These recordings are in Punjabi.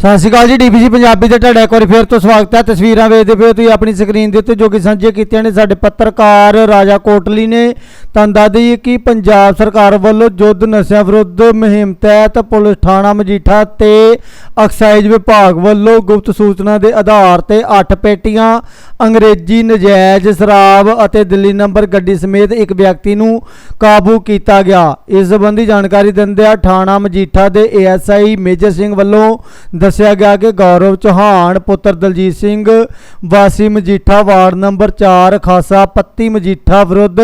ਸਤਿ ਸ਼੍ਰੀ ਅਕਾਲ ਜੀ, ਡੀਪੀਸੀ ਪੰਜਾਬੀ ਤੇ ਤੁਹਾਡਾ ਇੱਕ ਵਾਰੀ ਫੇਰ ਤੋਂ ਸਵਾਗਤ ਹੈ। ਤਸਵੀਰਾਂ ਵੇਖਦੇ ਪਏ ਹੋ ਤੁਸੀਂ ਆਪਣੀ ਸਕਰੀਨ ਦੇ ਉੱਤੇ ਜੋ ਕਿ ਸਾਂਝੇ ਕੀਤੀਆਂ ਨੇ ਸਾਡੇ ਪੱਤਰਕਾਰ ਰਾਜਾ ਕੋਟਲੀ ਨੇ। ਤੁਹਾਨੂੰ ਦੱਸਦੀ ਕਿ ਪੰਜਾਬ ਸਰਕਾਰ ਵੱਲੋਂ ਯੁੱਧ ਨਸ਼ਿਆਂ ਵਿਰੁੱਧ ਮੁਹਿੰਮ ਤਹਿਤ ਪੁਲਿਸ ਥਾਣਾ ਮਜੀਠਾ ਤੇ ਐਕਸਾਈਜ਼ ਵਿਭਾਗ ਵੱਲੋਂ ਗੁਪਤ ਸੂਚਨਾ ਦੇ ਆਧਾਰ ਤੇ 8 ਪੇਟੀਆਂ, ਅੰਗਰੇਜ਼ੀ ਨਜਾਇਜ਼ ਸ਼ਰਾਬ ਅਤੇ ਦਿੱਲੀ ਨੰਬਰ ਗੱਡੀ ਸਮੇਤ ਇੱਕ ਵਿਅਕਤੀ ਨੂੰ ਕਾਬੂ ਕੀਤਾ ਗਿਆ। ਇਸ ਸੰਬੰਧੀ ਜਾਣਕਾਰੀ ਦਿੰਦਿਆਂ ਥਾਣਾ ਮਜੀਠਾ ਦੇ ਏਐਸਆਈ ਮੇਜਰ ਸਿੰਘ ਵੱਲੋਂ ਦੱਸਿਆ ਗਿਆ ਕਿ ਗੌਰਵ ਚੌਹਾਨ, ਪੁੱਤਰ ਦਲਜੀਤ ਸਿੰਘ, ਵਾਸੀ ਮਜੀਠਾ ਵਾਰਡ ਨੰਬਰ 4 ਖਾਸਾ ਪੱਤੀ ਮਜੀਠਾ ਵਿਰੁੱਧ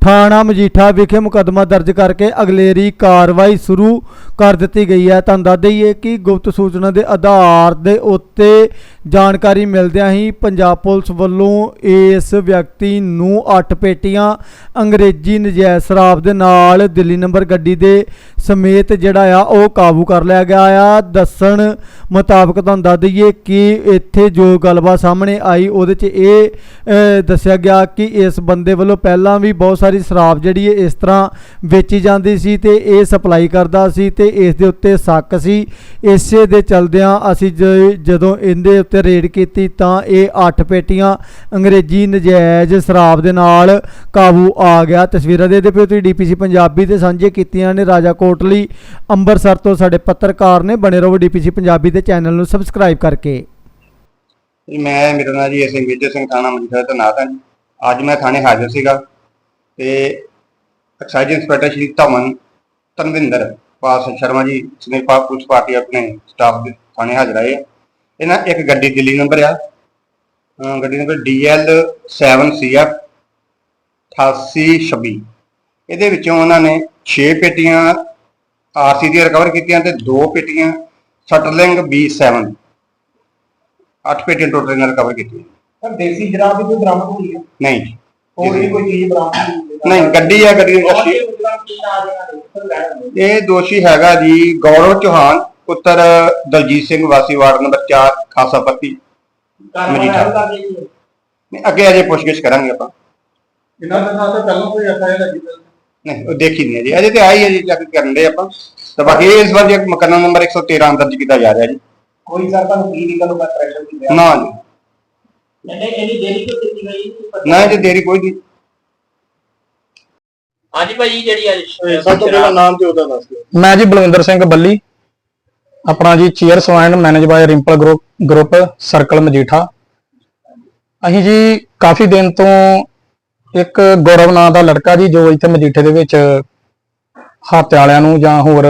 ਥਾਣਾ ਮਜੀਠਾ ਵਿਖੇ ਮੁਕੱਦਮਾ ਦਰਜ ਕਰਕੇ ਅਗਲੇਰੀ ਕਾਰਵਾਈ ਸ਼ੁਰੂ ਕਰ ਦਿੱਤੀ ਗਈ ਹੈ। ਤੁਹਾਨੂੰ ਦੱਸ ਦਈਏ ਕਿ ਗੁਪਤ ਸੂਚਨਾ ਦੇ ਆਧਾਰ ਦੇ ਉੱਤੇ ਜਾਣਕਾਰੀ ਮਿਲਦਿਆਂ ਹੀ ਪੰਜਾਬ ਪੁਲਿਸ ਵੱਲੋਂ ਇਸ ਵਿਅਕਤੀ ਨੂੰ 8 ਪੇਟੀਆਂ, ਅੰਗਰੇਜ਼ੀ ਨਜਾਇਜ਼ ਸ਼ਰਾਬ ਦੇ ਨਾਲ ਦਿੱਲੀ ਨੰਬਰ ਗੱਡੀ ਦੇ ਸਮੇਤ ਜਿਹੜਾ ਆ ਉਹ ਕਾਬੂ ਕਰ ਲਿਆ ਗਿਆ ਆ। ਦੱਸਣ ਮੁਤਾਬਕ ਤੁਹਾਨੂੰ ਦੱਸ ਦਈਏ ਕਿ ਇੱਥੇ ਜੋ ਗੱਲਬਾਤ ਸਾਹਮਣੇ ਆਈ, ਉਹਦੇ 'ਚ ਇਹ ਦੱਸਿਆ ਗਿਆ ਕਿ ਇਸ ਬੰਦੇ ਵੱਲੋਂ ਪਹਿਲਾਂ ਵੀ ਬਹੁਤ ਸਾਰੀ ਸ਼ਰਾਬ ਜਿਹੜੀ ਹੈ ਇਸ ਤਰ੍ਹਾਂ ਵੇਚੀ ਜਾਂਦੀ ਸੀ ਤੇ ਇਹ ਸਪਲਾਈ ਕਰਦਾ ਸੀ ਤੇ ਇਸ ਦੇ ਉੱਤੇ ਸ਼ੱਕ ਸੀ। ਇਸੇ ਦੇ ਚਲਦਿਆਂ ਅਸੀਂ ਜ- ਜਦੋਂ ਇਹਦੇ ਉੱਤੇ ਰੇਡ ਕੀਤੀ ਤਾਂ ਇਹ 8 ਪੇਟੀਆਂ ਅੰਗਰੇਜ਼ੀ ਨਜਾਇਜ਼ ਸ਼ਰਾਬ ਦੇ ਨਾਲ ਕਾਬੂ ਆ ਗਿਆ। ਤਸਵੀਰਾਂ ਦੇ ਦੇ ਪਿਓ ਤੁਸੀਂ ਡੀਪੀਸੀ ਪੰਜਾਬੀ ਤੇ ਸਾਂਝੇ ਕੀਤੀਆਂ ਨੇ। ਰਾਜਾ ਕੋਟਲੀ ਅੰਮ੍ਰਿਤਸਰ ਤੋਂ ਸਾਡੇ ਪੱਤਰਕਾਰ ਨੇ। ਬਣੇ ਰਹੋ ਡੀਪੀਸੀ ਪੰਜਾਬੀ ਦੇ ਚੈਨਲ ਨੂੰ ਸਬਸਕ੍ਰਾਈਬ ਕਰਕੇ। ਜੀ, ਮੈਂ, ਮੇਰਾ ਨਾਮ ਜੀ ਸਿੰਘ ਵਿਜੇ ਸਿੰਘ ਥਾਣਾ ਮਜੀਠਾ ਤੋਂ ਨਾਤ ਹਾਂ ਜੀ। ਅੱਜ ਮੈਂ ਥਾਣੇ ਹਾਜ਼ਰ ਸੀਗਾ ਤੇ ਐਕਸਾਈਜ਼ ਇੰਸਪੈਕਟਰ ਸ਼੍ਰੀ ਧਮਨ ਤਨਵਿੰਦਰ ਪਾਸ ਸ਼ਰਮਾ ਜੀ ਸਮੇਤ ਪਾ, ਪੁਲਿਸ ਪਾਰਟੀ ਆਪਣੇ ਸਟਾਫ ਦੇ ਥਾਣੇ ਹਾਜ਼ਰ ਆਏ ਆ। ਇਹਨਾਂ ਇੱਕ ਗੱਡੀ ਦਿੱਲੀ ਨੰਬਰ ਆ। ਗੱਡੀ ਨੰਬਰ DL 7CF 8826 ਇਹਦੇ ਵਿੱਚੋਂ ਉਹਨਾਂ ਨੇ 6 ਪੇਟੀਆਂ ਆਰਸੀ ਦੀਆਂ ਰਿਕਵਰ ਕੀਤੀਆਂ ਤੇ 2 ਪੇਟੀਆਂ ਸਟਰਲਿੰਗ B7 ਅੱਠ ਪੇਟੀਆਂ ਟੋਟਲ ਇਹਨਾਂ ਰਿਕਵਰ ਕੀਤੀਆਂ। ਸਰ ਦੇਸੀ ਜਰਾਬ ਵੀ ਕੋਈ ਬਰਾਮਦ ਹੋਈ ਹੈ? ਨਹੀਂ। ਹੋਰ ਵੀ ਕੋਈ ਚੀਜ਼ ਬਰਾਮਦ ਨਹੀਂ ਗੱਡੀ ਆ ਗੱਡੀ ਇਹ ਦੋਸ਼ੀ ਹੈਗਾ ਜੀ ਗੌਰਵ ਚੌਹਾਨ। ਪੁੱਤਰ ਦਲਜੀਤ ਸਿੰਘ ਵਾਸੀ ਵਾਰਡ ਨੰਬਰ 4 ਖਾਸਾ ਪੱਤੀ ਮਜੀਠਾ। ਨਹੀਂ, ਅੱਗੇ ਅਜੇ ਪੁੱਛਗਿੱਛ ਕਰਾਂਗੇ ਆਪਾਂ। ਇਹਨਾਂ ਦੇ ਨਾਲ ਤਾਂ ਪਹਿਲਾਂ ਕੋਈ ਐਫਆਈਆਰ ਲੱਗੀ। ਨਹੀਂ ਉਹ ਦੇਖੀ ਨਹੀਂ ਜੀ ਅਜੇ ਤੇ ਆਈ ਹੈ ਜੀ ਚੈੱਕ ਕਰਨ ਦੇ ਆਪਾਂ। ਤਾਂ ਬਾਕੀ ਇਸ ਵਾਰ ਜੀ ਮਕੰਨਾ ਨੰਬਰ 113 ਦਰਜ ਕੀਤਾ ਜਾ ਰਿਹਾ ਜੀ। ਕੋਈ ਸਰ ਤੁਹਾਨੂੰ ਕੀ ਲੀਗਲ ਦਾ ਪ੍ਰੈਸ਼ਰ ਨਹੀਂ ਪਿਆ। ਨਾ ਜੀ। ਨਹੀਂ ਇਹਨੀ ਦੇਰੀ ਕਿਉਂ ਕੀਤੀ ਗਈ? ਨਾ ਜੀ ਦੇਰੀ ਕੋਈ ਨਹੀਂ। ਹਾਂਜੀ ਭਾਈ ਜਿਹੜੀ ਅੱਜ ਸਭ ਤੋਂ ਪਹਿਲਾਂ ਨਾਮ ਤੇ ਉਹਦਾ ਦੱਸ ਦਿਓ। ਮੈਂ ਜੀ ਬਲਵਿੰਦਰ ਸਿੰਘ ਬੱਲੀ। ਆਪਣਾ ਜੀ chair ਸਵਾਇਨ manage by Rimpal group group circle Majitha ਅਸੀਂ ਜੀ ਕਾਫੀ ਦਿਨ ਤੋਂ ਇੱਕ ਗੌਰਵ ਨਾਂ ਦਾ ਲੜਕਾ ਜੀ, ਜੋ ਇੱਥੇ ਮਜੀਠੇ ਦੇ ਵਿੱਚ ਹੱਥ ਵਾਲਿਆਂ ਨੂੰ ਜਾਂ ਹੋਰ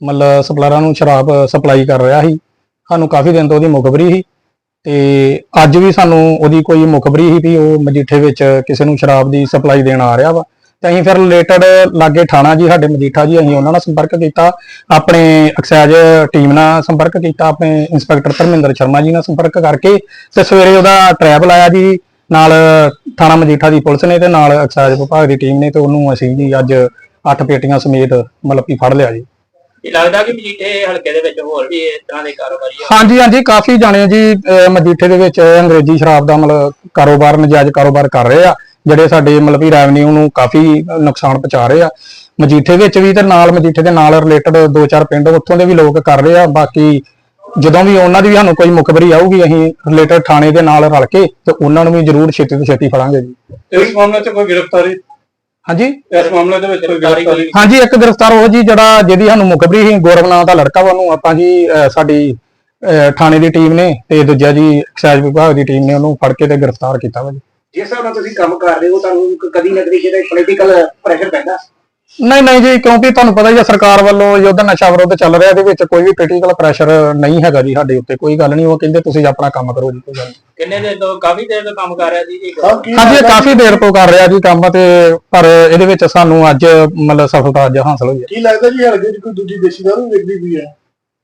ਮਤਲਬ ਸਪਲਾਇਰਾਂ ਨੂੰ ਸ਼ਰਾਬ ਸਪਲਾਈ ਕਰ ਰਿਹਾ ਸੀ। ਸਾਨੂੰ ਕਾਫੀ ਦਿਨ ਤੋਂ ਉਹਦੀ ਮੁਖਬਰੀ ਸੀ ਤੇ ਅੱਜ ਵੀ ਸਾਨੂੰ ਉਹਦੀ ਕੋਈ ਮੁਖਬਰੀ ਸੀ ਵੀ ਉਹ ਮਜੀਠੇ ਵਿੱਚ ਕਿਸੇ ਨੂੰ ਸ਼ਰਾਬ ਦੀ ਸਪਲਾਈ ਦੇਣ ਆ ਰਿਹਾ ਵਾ। ਤੇ ਅਸੀਂ ਫਿਰ ਰਿਲੇਟਡ ਲਾਗੇ ਥਾਣਾ ਜੀ ਸਾਡੇ ਮਜੀਠਾ ਜੀ ਅਸੀਂ ਉਹਨਾਂ ਨਾਲ ਸੰਪਰਕ ਕੀਤਾ। ਆਪਣੇ ਐਕਸਾਈਜ਼ ਟੀਮ ਨਾਲ ਸੰਪਰਕ ਕੀਤਾ ਆਪਣੇ ਇੰਸਪੈਕਟਰ ਧਰਮਿੰਦਰ ਸ਼ਰਮਾ ਜੀ ਨਾਲ ਸੰਪਰਕ ਕਰਕੇ ਤੇ ਸਵੇਰੇ ਉਹਦਾ ਟਰੈਪ ਲਾਇਆ ਜੀ ਨਾਲ ਥਾਣਾ ਮਜੀਠਾ ਦੀ ਪੁਲਿਸ ਨੇ ਤੇ ਨਾਲ ਐਕਸਾਈਜ਼ ਵਿਭਾਗ ਦੀ ਟੀਮ ਨੇ ਤੇ ਉਹਨੂੰ ਅਸੀਂ ਜੀ ਅੱਜ 8 ਪੇਟੀਆਂ ਸਮੇਤ ਮਤਲਬ ਕਿ ਫੜ ਲਿਆ ਜੀ। ਇਹ ਲੱਗਦਾ ਕਿ ਮਜੀਠੇ ਹਲਕੇ ਦੇ ਵਿੱਚ ਹੋਰ ਵੀ ਇਸ ਤਰ੍ਹਾਂ ਦੇ ਕਾਰੋਬਾਰੀ ਆ। ਹਾਂਜੀ ਹਾਂਜੀ ਕਾਫੀ ਜਾਣੇ ਜੀ ਮਜੀਠੇ ਦੇ ਵਿੱਚ ਅੰਗਰੇਜ਼ੀ ਸ਼ਰਾਬ ਦਾ ਮਤਲਬ ਕਾਰੋਬਾਰ ਨਜਾਇਜ਼ ਕਾਰੋਬਾਰ ਕਰ ਰਹੇ ਆ। ਜਿਹੜੇ ਸਾਡੇ ਮਤਲਬ ਵੀ ਰੈਵਨਿਊ ਨੂੰ ਕਾਫੀ ਨੁਕਸਾਨ ਪਹੁੰਚਾ ਰਹੇ ਆ। ਮਜੀਠੇ ਵਿੱਚ ਵੀ ਤੇ ਨਾਲ ਮਜੀਠੇ ਦੇ ਨਾਲ ਰਿਲੇਟਡ ਦੋ ਚਾਰ ਪਿੰਡ ਉੱਥੋਂ ਦੇ ਵੀ ਲੋਕ ਕਰ ਰਹੇ ਆ। ਬਾਕੀ ਜਦੋਂ ਵੀ ਉਹਨਾਂ ਦੀ ਵੀ ਸਾਨੂੰ ਕੋਈ ਮੁਖਬਰੀ ਆਊਗੀ ਅਸੀਂ ਰਿਲੇਟਡ ਥਾਣੇ ਦੇ ਨਾਲ ਰਲ ਕੇ ਤੇ ਉਹਨਾਂ ਨੂੰ ਵੀ ਜ਼ਰੂਰ ਛੇਤੀ ਤੋਂ ਛੇਤੀ ਫੜਾਂਗੇ ਜੀ। ਇਸ ਮਾਮਲੇ 'ਚ ਕੋਈ ਗ੍ਰਿਫਤਾਰੀ? ਹਾਂਜੀ? ਇਸ ਮਾਮਲੇ ਦੇ ਵਿੱਚ ਕੋਈ ਗ੍ਰਿਫਤਾਰੀ ਹਾਂਜੀ ਇੱਕ ਗ੍ਰਿਫਤਾਰ ਉਹ ਜੀ ਜਿਹੜਾ ਜਿਹਦੀ ਸਾਨੂੰ ਮੁਖਬਰੀ ਸੀ ਗੌਰਵ ਨਾਂ ਦਾ ਲੜਕਾ ਵਾ ਉਹਨੂੰ ਆਪਾਂ ਜੀ ਅਹ ਸਾਡੀ ਅਹ ਥਾਣੇ ਦੀ ਟੀਮ ਨੇ ਤੇ ਦੂਜਾ ਜੀ ਐਕਸਾਈਜ਼ ਵਿਭਾਗ ਦੀ ਟੀਮ ਨੇ ਉਹਨੂੰ ਫੜ ਕੇ ਤੇ ਗ੍ਰਿਫਤਾਰ ਕੀਤਾ ਵਾ ਜੀ। ਜਿਸ ਹਿਸਾਬ ਨਾਲ ਤੁਸੀਂ ਕੰਮ ਕਰ ਰਹੇ ਹੋ ਤੁਹਾਨੂੰ ਕ- ਕਦੀ ਨਾ ਕਦੀ ਕਿਤੇ ਪੋਲੀਟੀਕਲ ਪ੍ਰੈਸ਼ਰ ਪੈਂਦਾ। ਨਹੀਂ ਨਹੀਂ ਜੀ ਕਿਉਂਕਿ ਤੁਹਾਨੂੰ ਪਤਾ ਹੀ ਹੈ ਸਰਕਾਰ ਵੱਲੋਂ ਯੁੱਧ ਨਸ਼ਾ ਵਿਰੁੱਧ ਚੱਲ ਰਿਹਾ ਇਹਦੇ ਵਿੱਚ ਕੋਈ ਵੀ ਪੋਲੀਟੀਕਲ ਪ੍ਰੈਸ਼ਰ ਨਹੀਂ ਹੈਗਾ ਜੀ ਸਾਡੇ ਉੱਤੇ ਕੋਈ ਗੱਲ ਨਹੀਂ ਉਹ ਕਹਿੰਦੇ ਤੁਸੀਂ ਆਪਣਾ ਕੰਮ ਕਰੋ ਜੀ ਕੋਈ ਗੱਲ ਨਹੀਂ। ਕਿੰਨੇ ਦਿਨ ਤੋਂ ਕਾਫੀ ਦੇਰ ਤੋਂ ਕੰਮ ਕਰ ਰਿਹਾ ਸੀ ਜੀ ਹਾਂਜੀ ਇਹ ਕਾਫੀ ਦੇਰ ਤੋਂ ਕਰ ਰਿਹਾ ਜੀ ਕੰਮ ਤੇ ਪਰ ਇਹਦੇ ਵਿੱਚ ਸਾਨੂੰ ਅੱਜ ਮਤਲਬ ਸਫਲਤਾ ਅੱਜ ਹਾਸਲ ਹੋਈ ਹੈ। ਕੀ ਲੱਗਦਾ ਜੀ ਹਲਕੇ 'ਚ ਕੋਈ ਦੂਜੀ ਦੇਸ਼ੀ ਦਾਰੂ ਵੇਚਦੀ ਵੀ ਹੈ?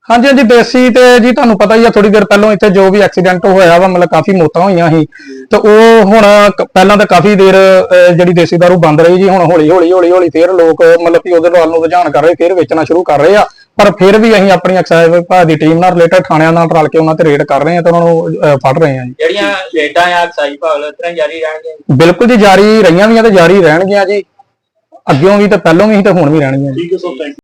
ਹਾਂਜੀ ਹਾਂਜੀ ਦੇਸੀ ਤੇ ਜੀ ਤੁਹਾਨੂੰ ਪਤਾ ਹੀ ਆ ਥੋੜੀ ਦੇਰ ਪਹਿਲਾਂ ਇੱਥੇ ਜੋ ਵੀ ਐਕਸੀਡੈਂਟ ਹੋਇਆ ਵਾ ਮਤਲਬ ਕਾਫੀ ਮੌਤਾਂ ਹੋਈਆਂ ਸੀ। ਤੇ ਉਹ ਹੁਣ ਕ- ਪਹਿਲਾਂ ਤਾਂ ਕਾਫੀ ਦੇਰ ਅਹ, ਜਿਹੜੀ ਦੇਸੀ ਦਾਰੂ ਬੰਦ ਰਹੀ ਜੀ ਹੁਣ ਹੌਲੀ ਹੌਲੀ ਹੌਲੀ ਹੌਲੀ ਫੇਰ ਲੋਕ ਮਤਲਬ ਕਿ ਉਹਦੇ ਵੱਲ ਨੂੰ ਰੁਝਾਨ ਕਰ ਰਹੇ ਫੇਰ ਵੇਚਣਾ ਸ਼ੁਰੂ ਕਰ ਰਹੇ ਆ। ਪਰ ਫਿਰ ਵੀ ਅਸੀਂ ਆਪਣੀ ਐਕਸਾਈਜ਼ ਵਿਭਾਗ ਦੀ ਟੀਮ ਨਾਲ ਰਿਲੇਟਡ ਥਾਣਿਆਂ ਨਾਲ ਰਲ ਕੇ ਉਹਨਾਂ ਤੇ ਰੇਡ ਕਰ ਰਹੇ ਆ ਤੇ ਉਹਨਾਂ ਨੂੰ ਅਹ, ਫੜ ਰਹੇ ਆ ਜੀ। ਜਿਹੜੀਆਂ ਰੇਡਾਂ ਆ ਸਾਈ ਭਾਵ ਇਸ ਤਰ੍ਹਾਂ ਜਾਰੀ ਰਹਿਣਗੀਆਂ ਬਿਲਕੁਲ ਜੀ ਜਾਰੀ ਰਹੀਆਂ ਵੀ ਆ ਤੇ ਜਾਰੀ ਰਹਿਣਗੀਆਂ ਜੀ। ਅੱਗਿਓਂ ਵੀ ਤੇ ਪਹਿਲੋਂ ਵੀ ਸੀ ਤੇ ਹੁਣ ਵੀ ਰਹਿਣਗੀਆਂ ਜੀ। ਠੀਕ ਹੈ ਸੋ ਥੈਂਕ